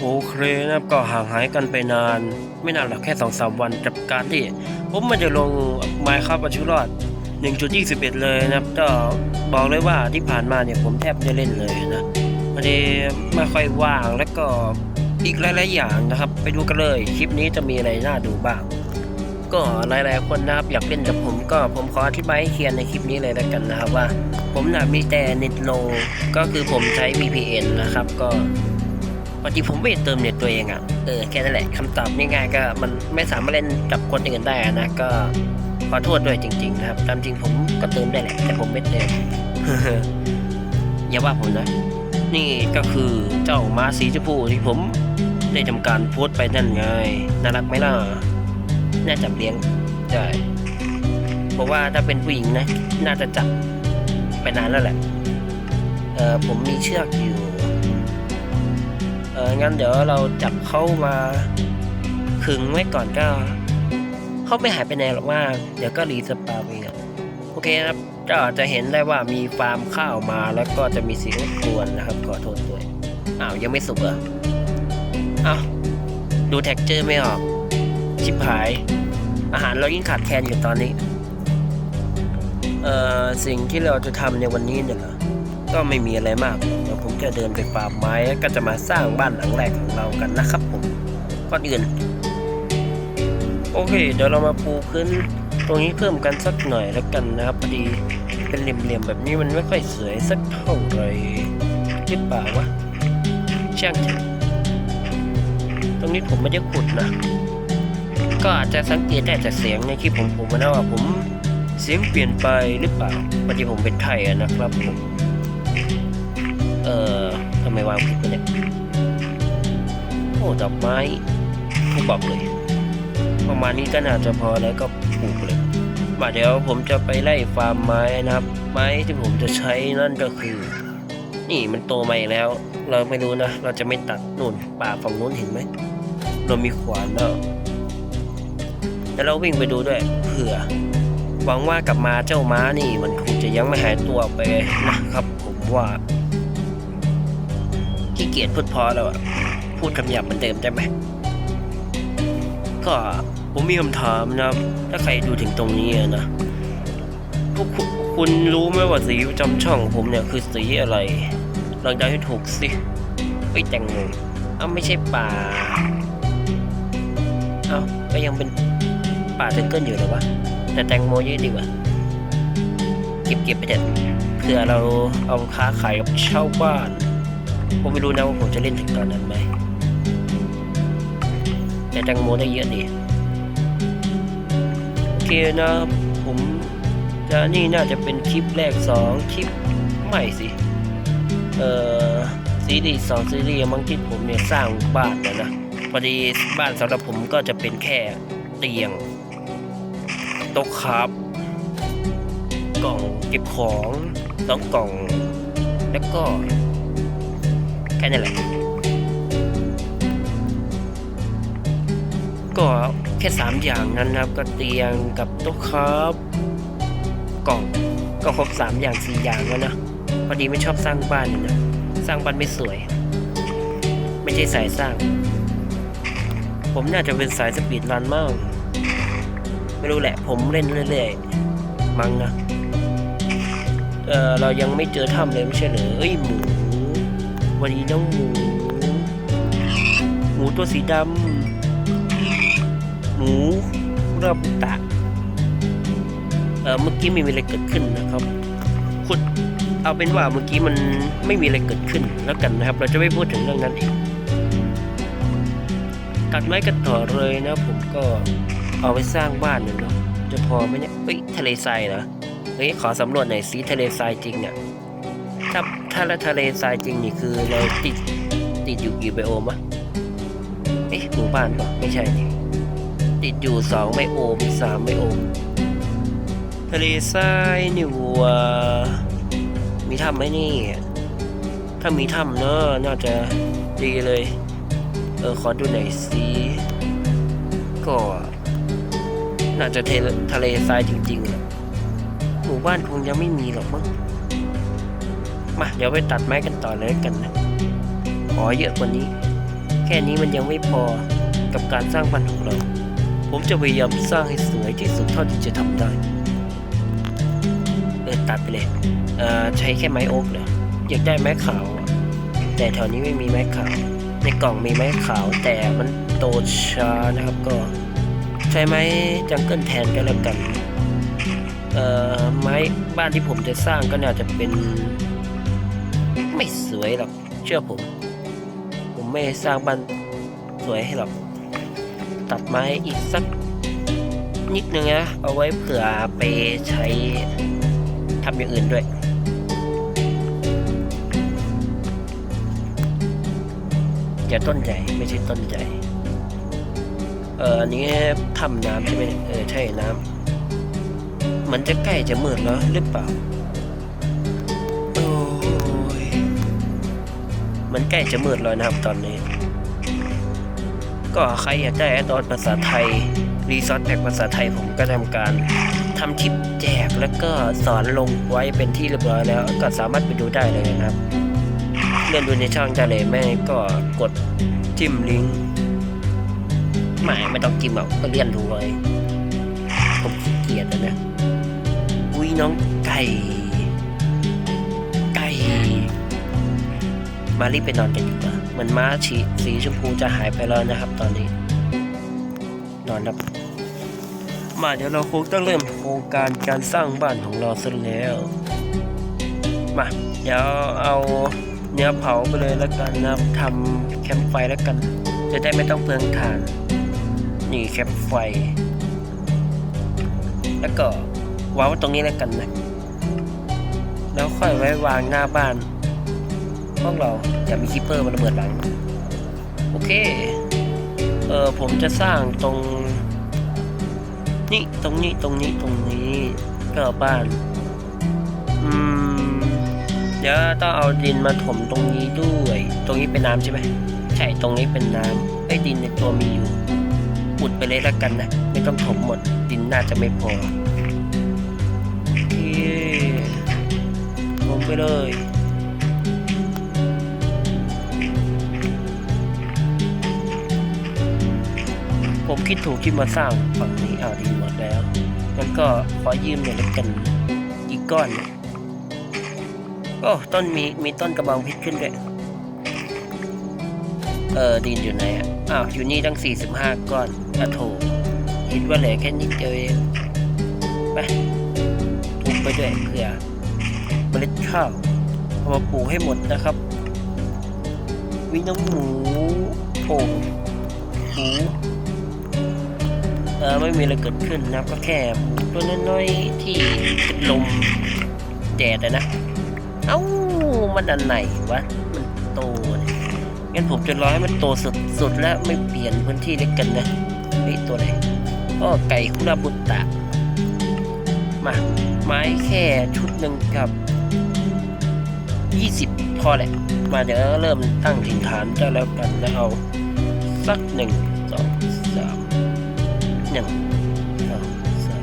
โอเคนะครับก็ห่างหายกันไปนาน ไม่นานหรอกแค่สองสามวันกับการที่ ผมมันจะลงไมค์ครับปัจจุรอด1.21 เลยนะครับก็บอกเลยว่าที่ผ่านมาเนี่ยผมแทบไม่เล่นเลยนะพอดีไม่ค่อยว่างแล้วก็อีกหลายๆอย่างนะครับ ไปดูกันเลยคลิปนี้จะมีอะไรน่าดูบ้าง ก็หลายๆคนนะครับอยากเล่นกับผมก็ผมขออธิบายให้เคลียร์ในคลิปนี้เลยแล้วกันนะครับว่า ผมนะมีแต่เน็ตโลก็คือผมใช้ VPN นะครับก็ ปกติผมไม่เติมเน็ตตัวเองอะ่ะเออแค่นั้นแหละคำตอบง่ายๆก็มันไม่สามารถเล่นกับคนอื่นได้นะก็ขอโทษด้วยจริงๆนะครับตามจริงผมก็เติมได้แหละแต่ผมไม่เติมอย่าว่าผมนะ นี่ก็คือเจ้าม้าสีชมพูที่ผมได้ทำการโพสต์ไปนั่นไงน่ารักไหมล่ะน่าจับเลี้ยงใช่เพราะว่าถ้าเป็นผู้หญิงนะ น่าจะจับไปนานแล้วแหละเออผมมีเชือกอยู่ เอองั้นเดี๋ยวเราจับเข้ามาขึงไว้ก่อนก็เขาไม่หายไปไหนหรอกว่า เดี๋ยวก็รีสปาเองอะโอเคครับก็จะเห็นได้ว่ามีฟาร์มข้าวมาแล้วก็จะมีเสียงรบกวนนะครับขอโทษด้วยอ้าวยังไม่สุกเหรออ้าวดูแท็กเจอร์ไม่ออก ชิบหาย อาหารเรายิ่งขาดแคลนอยู่ตอนนี้ เอ่อสิ่งที่เราจะทำในวันนี้เนี่ย ก็ไม่มีอะไรมาก เดี๋ยวผมจะเดินไปฟาร์มไม้ก็จะมาสร้างบ้านหลังแรกของเรากันนะครับผมก่อนอื่นโอเค เดี๋ยวเรามาปูพื้นตรงนี้เพิ่มกันสักหน่อยแล้วกันนะครับพอดีเป็นเหลี่ยมๆแบบนี้มันไม่ค่อยสวยสักเท่าไหร่หรือเปล่าวะช่างตรงนี้ผมไม่ได้ขุดนะก็อาจจะสังเกตได้จากเสียงในคลิปผมผมนะว่าผมเสียงเปลี่ยนไปหรือเปล่าพอดีผมเป็นไทยนะครับผม เอ่อทำไมวางผิดไปเนี่ยโอ้ดอกไม้ผมบอกเลย ประมาณนี้ก็น่าจะพอแล้วก็ปลูกเลยมาเดี๋ยวผมจะไปไล่ฟาร์มไม้นะครับ ไม้ที่ผมจะใช้นั่นก็คือ นี่มันโตมาอีกแล้ว เราไม่รู้นะ เราจะไม่ตัดนู่นป่าฝั่งนู้นเห็นไหมเรามีขวานแล้วแล้วเราวิ่งไปดูด้วยเผื่อหวังว่ากลับมาเจ้าม้านี่มันคงจะยังไม่หายตัวไปนะครับผมว่า เกียจพูดพอแล้วอะพูดคำหยาบเหมือนเดิมได้ไหมก็ผมมีคำถามนะถ้าใครดูถึงตรงนี้นะพวกคุณรู้ไหมว่าสีประจำช่องผมเนี่ยคือสีอะไรลองเดาให้ถูกสิไอ้แตงโมเอ้าไม่ใช่ป่าเอ้าก็ยังเป็นป่าเทงเกิลอยู่หรอวะแต่แตงโมเยอะดีกว่าเก็บเก็บไปเถอะเผื่อเราเอาค้าขายกับเช่าบ้าน ผมไม่รู้นะว่าผมจะเล่นถึงตอนนั้นไหม แต่แตงโมได้เยอะดี โอเคนะผมจะนี่น่าจะเป็นคลิปแรกสองคลิปไม่สิ เอ่อ ซีรีส์สองซีรีส์มังที่ผมเนี่ยสร้างบ้านนะนะพอดีบ้านสำหรับผมก็จะเป็นแค่เตียงโต๊ะครับกล่องเก็บของสองกล่อง แล้วก็ แค่นั้นแหละ ก็แค่สามอย่างนั้นนะครับ ก็เตียงกับโต๊ะครับกล่องก็ครบสามอย่างสี่อย่างแล้วนะพอดีไม่ชอบสร้างบ้านนี่นะสร้างบ้านไม่สวย ไม่ใช่สายสร้าง ผมน่าจะเป็นสายสปีดรันมากไม่รู้แหละ ผมเล่นเรื่อยๆมั้งนะเออเรายังไม่เจอถ้ำเลยไม่ใช่เหรอเอ้ยหมู วันนี้น้องหมู หมูตัวสีดำหมูราบุตะเออเมื่อกี้ไม่มีอะไรเกิดขึ้นนะครับขุดเอาเป็นว่าเมื่อกี้มันไม่มีอะไรเกิดขึ้นแล้วกันนะครับ เราจะไม่พูดถึงเรื่องนั้นอีกตัดไม้กันต่อเลยนะ ผมก็เอาไปสร้างบ้านหนึ่งเนาะจะพอไหมเนี่ยเฮ้ยทะเลทรายเหรอเฮ้ยขอสำรวจหน่อยสิทะเลทรายจริงเนี่ยถ้า ถ้าละทะเลทรายจริงนี่คือเราติดติดอยู่กี่ไบโอมะเอ๊ะหมู่บ้านปะไม่ใช่นี่ติดอยู่สองไบโอมสามไบโอมทะเลทรายนี่วัวมีถ้ำไหมนี่ ถ้ามีถ้ำเนอะน่าจะดีเลย เออ ขอดูหน่อยสิก็ น่าจะทเลทะเลทรายจริงๆแหละหมู่บ้านคงยังไม่มีหรอกมั้ง มาเดี๋ยวไปตัดไม้กันต่อเลยกันนะขอเยอะกว่านี้ แค่นี้มันยังไม่พอกับการสร้างบ้านของเรา ผมจะพยายามสร้างให้สวยที่สุดเท่าที่จะทำได้เออตัดไปเลยเอ่อใช้แค่ไม้โอ๊กเหรออยากได้ไม้ขาว แต่แถวนี้ไม่มีไม้ขาว ในกล่องมีไม้ขาวแต่มันโตช้านะครับก็ ใช้ไม้จังเกิลแทนก็แล้วกันเอ่อไม้บ้านที่ผมจะสร้างก็น่าจะเป็น ไม่สวยหรอก เชื่อผม ผมไม่สร้างบ้านสวยให้หรอก ตัดไม้อีกสักนิดนึงนะ เอาไว้เผื่อไปใช้ทำอย่างอื่นด้วยอย่าต้นใหญ่ไม่ใช่ต้นใหญ่ เอออันนี้ทำน้ำใช่ไหมเออใช่น้ำมันจะใกล้จะมืดแล้วหรือเปล่า มันใกล้จะมืดแล้วนะครับตอนนี้ ก็ใครอยากได้แอดออนภาษาไทย รีซอสแพ็กภาษาไทยผมก็ทำการทำคลิปแจกแล้วก็สอนลงไว้เป็นที่เรียบร้อยแล้ว ก็สามารถไปดูได้เลยนะครับเลื่อนดูในช่องได้เลยแม่ก็กดจิ้มลิงก์ไม่ไม่ต้องจิ้มหรอกก็เลื่อนดูเลยผมเกียจอะนะอุ้ยน้องไก่ มารีบไปนอนกันดีกว่าเหมือนม้าฉีสีชมพูจะหายไปแล้วนะครับ ตอนนี้ นอนครับมาเดี๋ยวเราคงต้องเริ่มโครงการการสร้างบ้านของเราซะแล้วมาเดี๋ยวเอาเนื้อเผาไปเลยแล้วกันนะทำแคมป์ไฟแล้วกัน จะได้ไม่ต้องเปลืองถ่าน นี่แคมป์ไฟ แล้วก็วางไว้ตรงนี้แล้วกันนะแล้วค่อยไว้วางหน้าบ้าน พวกเราอย่ามีคิปเปอร์มาระเบิดหลัง โอเค เออผมจะสร้างตรงนี่ตรงนี้ตรงนี้ตรงนี้ก็บ้าน อืม เดี๋ยวต้องเอาดินมาถมตรงนี้ด้วย ตรงนี้เป็นน้ำใช่ไหมใช่ตรงนี้เป็นน้ำไอ้ดินในตัวมีอยู่อุดไปเลยล้วกันนะ ไม่ต้องถมหมด ดินน่าจะไม่พอโอเคลงไปเลย ผมคิดถูกที่มาสร้างฝั่งนี้เอาดีหมดแล้วงั้นก็ขอยืมหน่อยละกันอีกก้อนโอ้ต้นมีมีต้นกระบองเพชรขึ้นด้วยเออดินอยู่ไหนอะอ้าวอยู่นี่ตั้ง 45 ก้อนอะโถคิดว่าเหลือแค่นิดเดียวเองไปทุบไปด้วยเผื่อเมล็ดข้าวเอามาปลูกให้หมดนะครับวิน้องหมูโอ่งหมู ไม่มีอะไรเกิดขึ้นนะก็แค่ตัวน้อยๆที่เป็นลมแดดนะ เอ้ามันอันไหนวะ มันโตเนี่ยงั้นผมจะรอให้มันโตสุดสุดแล้วไม่เปลี่ยนพื้นที่เล็กกันนะนี่ตัวไหนก็ไก่คุราบุตตะ มา ไม้แค่ชุดหนึ่งกับยี่สิบพอแหละ มาเดี๋ยวเริ่มตั้งถิ่นฐานเจ้าแล้วกันแล้วเอา สักหนึ่งสอง หนึ่งสองสาม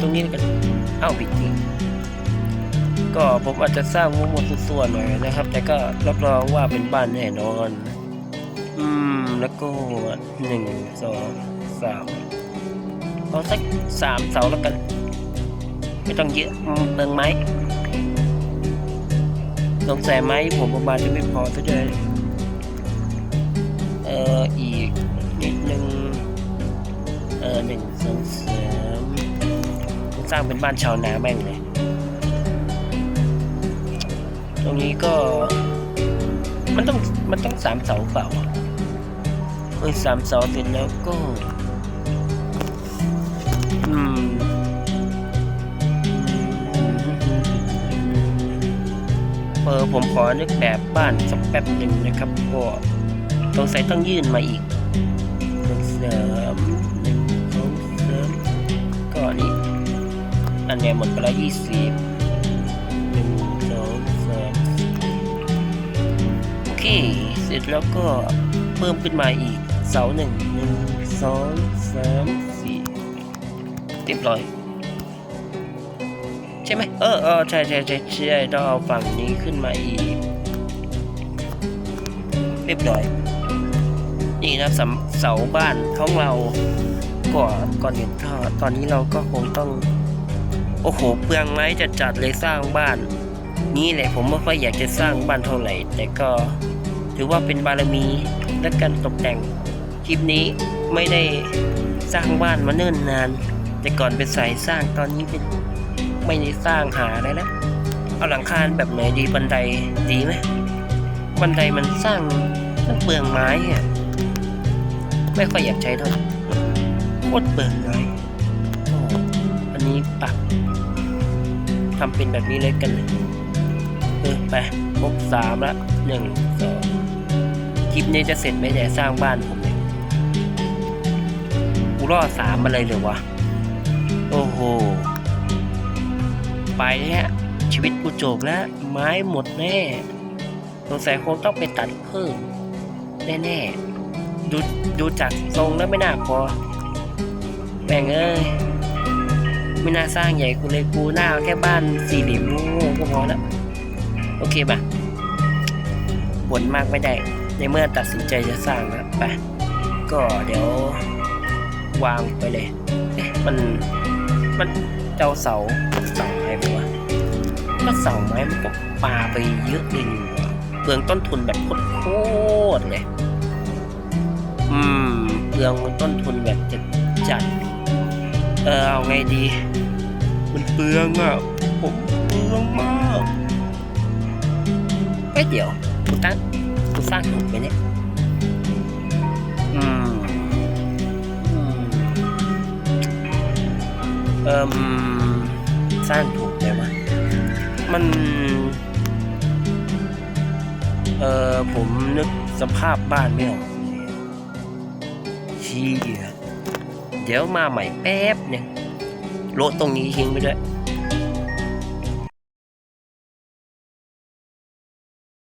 ตรงนี้กันเอ้าผิดที่ก็ผมอาจจะสร้างมุมมส่วนๆหน่อยนะครับ แต่ก็รับรองว่าเป็นบ้านแน่นอน อืม แล้วก็หนึ่งสองสามเอาสักสามเสาแล้วกัน ไม่ต้องเยอะอืมเติงไม้สงสัยไม้ผมประมาณจะไม่พอซะด้วย หนึ่งสองสามสร้างเป็นบ้านชาวนาแม่งเลย ตรงนี้ก็มันต้องมันต้องสามเสาเปล่าเออสามเสาเสร็จแล้วก็ อืมเออผมขอนึกแบบบ้านสักแป๊บหนึ่งนะครับก็สงสัยต้องยื่นมาอีก อันเนี้ยหมดไปแล้วยี่สิบหนึ่งสองสามโอเค เสร็จแล้วก็เพิ่มขึ้นมาอีกเสาหนึ่งหนึ่งสองสามสี่เรียบร้อย ใช่ไหมเออเออใช่ใช่ใช่ใช่ต้องเอาฝั่งนี้ขึ้นมาอีก เรียบร้อย นี่นะเสาบ้านของเราก่อนก่อนอื่นตอนนี้เราก็คงต้อง โอ้โห เปลืองไม้จะจัดเลยสร้างบ้าน นี่แหละผมไม่ค่อยอยากจะสร้างบ้านเท่าไหร่ แต่ก็ถือว่าเป็นบารมีและการตกแต่ง คลิปนี้ไม่ได้สร้างบ้านมาเนิ่นนาน แต่ก่อนเป็นสายสร้างตอนนี้เป็นไม่ได้สร้างหาอะไรแล้วเอาหลังคาแบบไหนดีบันไดดีไหมบันไดมันสร้างมันเปลืองไม้อะไม่ค่อยอยากใช้เท่าไหร่โคตรเปลืองไม้โอ้อันนี้ปรับ ทำเป็นแบบนี้เลยกันเลยเออไปครบสามละหนึ่งสองคลิปนี้จะเสร็จไหมเนี่สร้างบ้านผมเนี่ยกูรอดสามมาเลยเหรอวะ โอ้โห ไปแล้วชีวิตกูจบแล้ว ไม้หมดแน่สงสัยคงต้องไปตัดเพิ่มแน่ๆดูดูจากทรงแล้วไม่น่าพอแม่งเอ้ย ไม่น่าสร้างใหญ่กูเลยกูหน้าแค่บ้านสี่เหลี่ยมโง่ก็พอแล้วโอเคป่ะบ่นมากไม่ได้ ในเมื่อตัดสินใจจะสร้างแล้วไปก็เดี๋ยววางไปเลยมันมันเจ้าเสาเสาอะไรไปวะถ้าเสาไม้มันตก็ปาไปเยอะเลยนี่หว่เปลืองต้นทุนแบบโคตรเลยอืมเปลืองต้นทุนแบบจะจัด เออเอาไงดี มันเปลืองอะ ผมเปลืองมากเอ้ยเดี๋ยวกูตั้งกูสร้างถูกไหมเนี่ยอืมอืมเอ่มสร้างถูกไหมวะมันเอ่อผมนึกสภาพบ้านไม่ออกเชี่ยเดี๋ยวมาใหม่แป๊บเนี่ยโละตรงนี้ทิ้งไปด้วย